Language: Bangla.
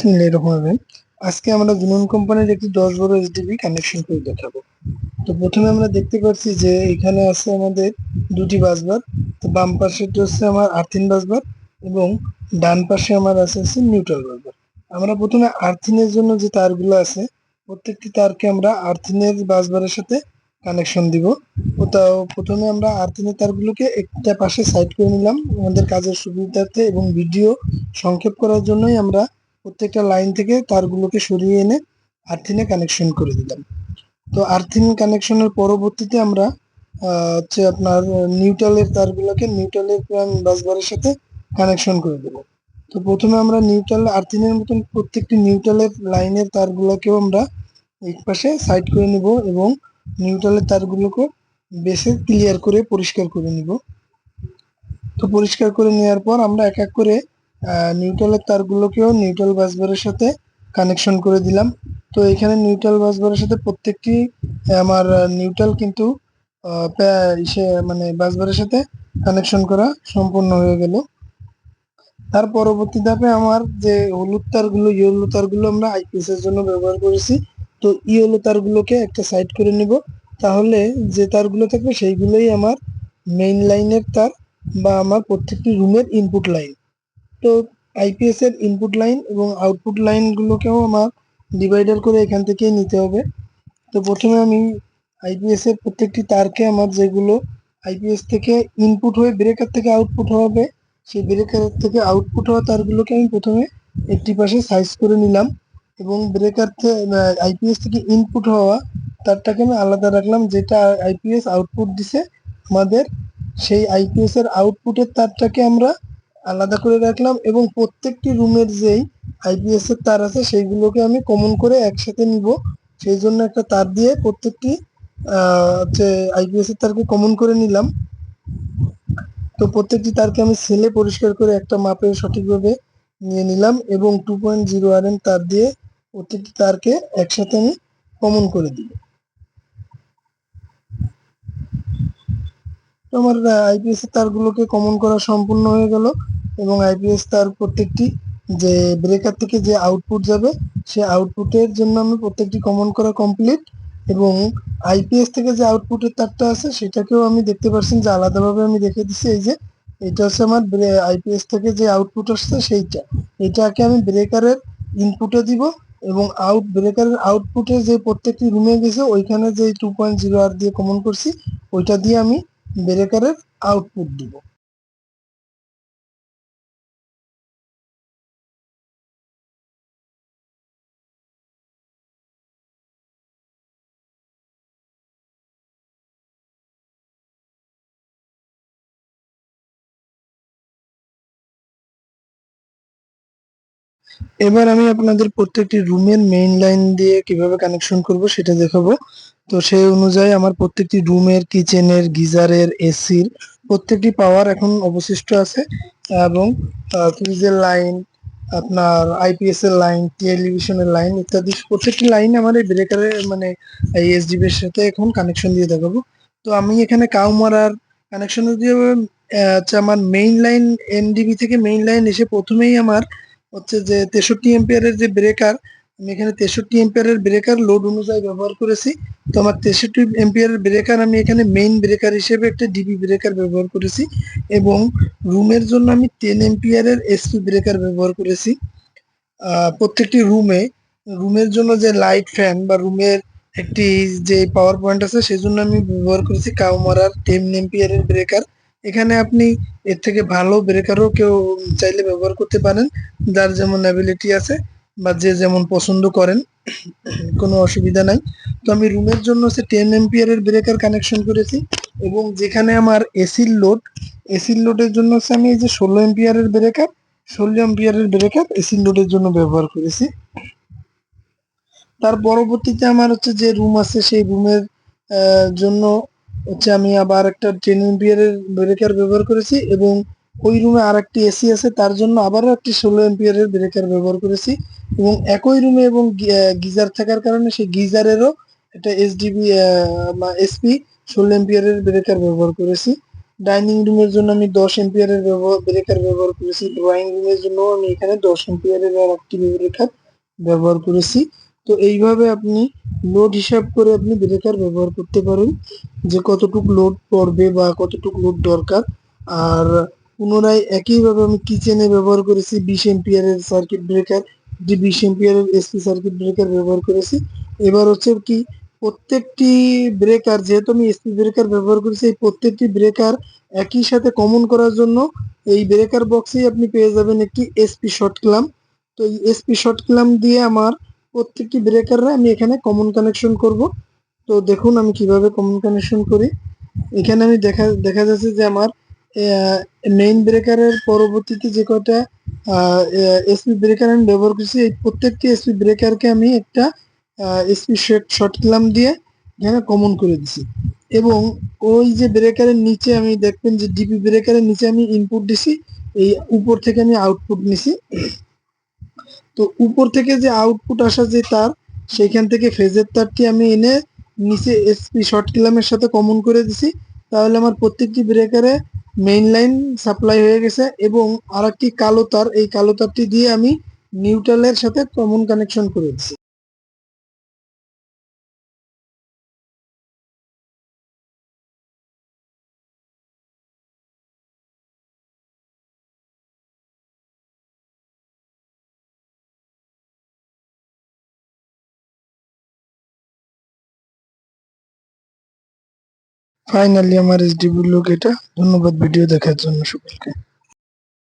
বিসমিল্লাহ রহমান আজকে আমরা জুনুন কোম্পানির একটি দশ বড় এইচডিবি কানেকশন করে দেখাবো। তো প্রথমে আমরা দেখতে পাচ্ছি যে এখানে আছে আমাদের দুটি বাসবার। তো বাম পাশে হচ্ছে আমার আর্থিন বাসবার এবং ডান পাশে আমার আছে হচ্ছে নিউট্রাল বাসবার। আমরা প্রথমে আর্থিনের জন্য যে তারগুলো আছে, প্রত্যেকটি তারকে আমরা আর্থিনের বাসবারের সাথে কানেকশন দিব। তাও প্রথমে আমরা আর্থিনের তারগুলোকে একটা পাশে সাইড করে নিলাম। আমাদের কাজের সুবিধার্থে এবং ভিডিও সংক্ষেপ করার জন্যই আমরা প্রত্যেকটা লাইন থেকে তারগুলোকে সরিয়ে এনে আর্থিনে কানেকশন করে দিলাম। তো আর্থিন কানেকশনের পরবর্তীতে আমরা হচ্ছে আপনার নিউট্রালের তারগুলোকে নিউট্রালের বাসবারের সাথে কানেকশন করে দেব। তো প্রথমে আমরা নিউট্রাল আর্থিনের মতন প্রত্যেকটি নিউট্রালের লাইনের তারগুলোকেও আমরা এক পাশে সাইড করে নিব এবং নিউট্রালের তারগুলোকে বেসে ক্লিয়ার করে পরিষ্কার করে নিব। তো পরিষ্কার করে নেওয়ার পর আমরা এক এক করে নিউট্রালের তারগুলোকেও নিউট্রাল বাসবারের সাথে কানেকশন করে দিলাম। তো এখানে নিউট্রাল বাসবারের সাথে প্রত্যেকটি আমার নিউট্রাল কিন্তু মানে বাসবারের সাথে কানেকশন করা সম্পূর্ণ হয়ে গেল। তার পরবর্তী ধাপে আমার যে হলুদ তারগুলো, ইয়েলো তারগুলো আমরা আইপিএস এর জন্য ব্যবহার করেছি। তো ইয়েলো তারগুলোকে একটা সাইড করে নিব। তাহলে যে তারগুলো থাকবে সেইগুলোই আমার মেইন লাইনের তার বা আমার প্রত্যেকটি রুমের ইনপুট লাইন তো আইপিএস এর ইনপুট লাইন এবং আউটপুট লাইনগুলোকেও আমার ডিভাইডার করে এখান থেকেই নিতে হবে। তো প্রথমে আমি আইপিএস এর প্রত্যেকটি তারকে আমার যেগুলো আইপিএস থেকে ইনপুট হয়ে ব্রেকার থেকে আউটপুট হবে, সেই ব্রেকার থেকে আউটপুট হওয়া তারগুলোকে আমি প্রথমে একটি পাশে সাইজ করে নিলাম এবং ব্রেকার আইপিএস থেকে ইনপুট হওয়া তারটাকে আমি আলাদা রাখলাম, যেটা আইপিএস আউটপুট দিছে আমাদের, সেই আইপিএস এর আউটপুটের তারটাকে আমরা আলাদা করে রাখলাম এবং প্রত্যেকটি রুমের যেই আইপিএস এর তার আছে, সেইগুলোকে আমি কমন করে একসাথে নিব। সেই জন্য একটা তার দিয়ে প্রত্যেকটি হচ্ছে আইপিএস এর তারকে কমন করে নিলাম। তো প্রত্যেকটি তারকে আমি সেলে পরিষ্কার করে একটা মাপে সঠিকভাবে নিয়ে নিলাম এবং টু পয়েন্ট জিরো আর তার দিয়ে প্রত্যেকটি তারকে একসাথে আমি কমন করে দিই তো আমার আইপিএস তারগুলোকে কমন করা সম্পূর্ণ হয়ে গেল এবং আইপিএস তার প্রত্যেকটি যে ব্রেকার থেকে যে আউটপুট যাবে, সে আউটপুটের জন্য আমি প্রত্যেকটি কমন করা কমপ্লিট এবং আইপিএস থেকে যে আউটপুটের তারটা আছে, সেটাকেও আমি দেখতে পাচ্ছেন যে আলাদাভাবে আমি রেখে দিচ্ছি। এই যে, এটা হচ্ছে আমার আইপিএস থেকে যে আউটপুট আসছে সেইটা। এটাকে আমি ব্রেকারের ইনপুটে দিব এবং আউট ব্রেকারের আউটপুটে যে প্রত্যেকটি রুমে গেছে, ওইখানে যে টু পয়েন্ট জিরো আর দিয়ে কমন করছি, ওইটা দিয়ে আমি ব্রেকারের আউটপুট দিব। এবার আমি আপনাদের প্রত্যেকটি রুমের মেইন লাইন দিয়ে কীভাবে কানেকশন করব সেটা দেখাবো। তো সেই অনুযায়ী আমার প্রত্যেকটি রুমের কিচেনের গিজারের এসির প্রত্যেকটি পাওয়ার এখন অবশিষ্ট আছে এবং ফ্রিজের লাইন আপনার আইপিএস এর লাইন টেলিভিশনের লাইন ইত্যাদি প্রত্যেকটি লাইন আমার এই ব্রেকারের মানে এই এসডিবি এর সাথে এখন কানেকশন দিয়ে দেখাবো। তো আমি এখানে কাউ মারার কানেকশন দিয়ে আমার মেইন লাইন এনডিবি থেকে মেইন লাইন এসে প্রথমেই আমার হচ্ছে যে তেষট্টি এম্পিয়ারের যে ব্রেকার আমি এখানে তেষট্টি এম্পিয়ারের ব্রেকার লোড অনুযায়ী ব্যবহার করেছি। তো আমার তেষট্টি এম্পিয়ারের ব্রেকার আমি এখানে মেইন ব্রেকার হিসেবে একটা ডিবি ব্রেকার ব্যবহার করেছি এবং রুমের জন্য আমি টেন এম্পিয়ারের এসপি ব্রেকার ব্যবহার করেছি। প্রত্যেকটি রুমে রুমের জন্য যে লাইট ফ্যান বা রুমের একটি যে পাওয়ার পয়েন্ট আছে, সেজন্য আমি ব্যবহার করেছি কাউমারার টেন এম্পিয়ারের ব্রেকার এখানে আপনি এর থেকে ভালো ব্রেকারও কেউ চাইলে ব্যবহার করতে পারেন। যার যেমন অ্যাবিলিটি আছে বা যে যেমন পছন্দ করেন, কোনো অসুবিধা নাই। তো আমি রুমের জন্য হচ্ছে টেন এম্পিয়ারের ব্রেকার কানেকশন করেছি এবং যেখানে আমার এসির লোড এসির লোডের জন্য হচ্ছে আমি এই যে ষোলো এম্পিয়ারের ব্রেকার ষোলো এম্পিয়ারের ব্রেকার এসির লোডের জন্য ব্যবহার করেছি। তার পরবর্তীতে আমার হচ্ছে যে রুম আছে, সেই রুমের জন্য হচ্ছে আমি আবার একটা টেন এম্পিয়ারের ব্রেকার ব্যবহার করেছি এবং ওই রুমে আর একটি এসি আছে, তার জন্য আবারও একটি ষোলো এম্পিয়ারের ব্রেকার ব্যবহার করেছি এবং একই রুমে এবং গিজার থাকার কারণে সেই গিজারেরও একটা এসডিবি এসপি ষোলো এম্পিয়ারের ব্রেকার ব্যবহার করেছি। ডাইনিং রুমের জন্য আমি দশ এম্পিয়ারের ব্রেকার ব্যবহার করেছি। ড্রয়িং রুমের জন্য আমি এখানে দশ এম্পিয়ারের আর একটি ব্রেকার ব্যবহার করেছি। তো এইভাবে আপনি লোড হিসাব করে আপনি ব্রেকার ব্যবহার করতে পারেন যে কতটুক লোড পড়বে বা কতটুক লোড দরকার। আর পুনরায় একইভাবে আমি কিচেনে ব্যবহার করেছি বিশ এম্পিয়ারের সার্কিট ব্রেকার যে বিশ এম্পিয়ারের এসপি সার্কিট ব্রেকার ব্যবহার করেছি। এবার হচ্ছে কি, প্রত্যেকটি ব্রেকার যেহেতু আমি এসপি ব্রেকার ব্যবহার করেছি, এই প্রত্যেকটি ব্রেকার একই সাথে কমন করার জন্য এই ব্রেকার বক্সেই আপনি পেয়ে যাবেন একটি এসপি শর্ট ক্লাম তো এই এসপি শর্ট ক্লাম দিয়ে আমার প্রত্যেকটি ব্রেকাররা আমি এখানে কমন কানেকশন করব। তো দেখুন আমি কীভাবে কমন কানেকশন করি। এখানে আমি দেখা দেখা যাচ্ছে যে আমার মেইন ব্রেকারের পরবর্তীতে যে কয়টা এসপি ব্রেকার আমি ব্যবহার করছি, এই প্রত্যেকটি এসপি ব্রেকারকে আমি একটা এসপি শর্ট ক্লাম দিয়ে এখানে কমন করে দিছি। এবং ওই যে ব্রেকারের নিচে আমি দেখবেন যে ডিপি ব্রেকারের নিচে আমি ইনপুট দিছি, এই উপর থেকে আমি আউটপুট নিছি। তো উপর থেকে যে আউটপুট আসা যে তার, সেইখান থেকে ফেজের তারটি আমি এনে নিচে এসপি শর্ট কিলামের সাথে কমন করে দিছি। তাহলে আমার প্রত্যেকটি ব্রেকারে মেইন লাইন সাপ্লাই হয়ে গেছে এবং আরেকটি কালো তার, এই কালো তারটি দিয়ে আমি নিউট্রালের সাথে কমন কানেকশন করে দিছি। ফাইনালি আমার এসডিবির লোক এটা। ধন্যবাদ ভিডিও দেখার জন্য সকলকে।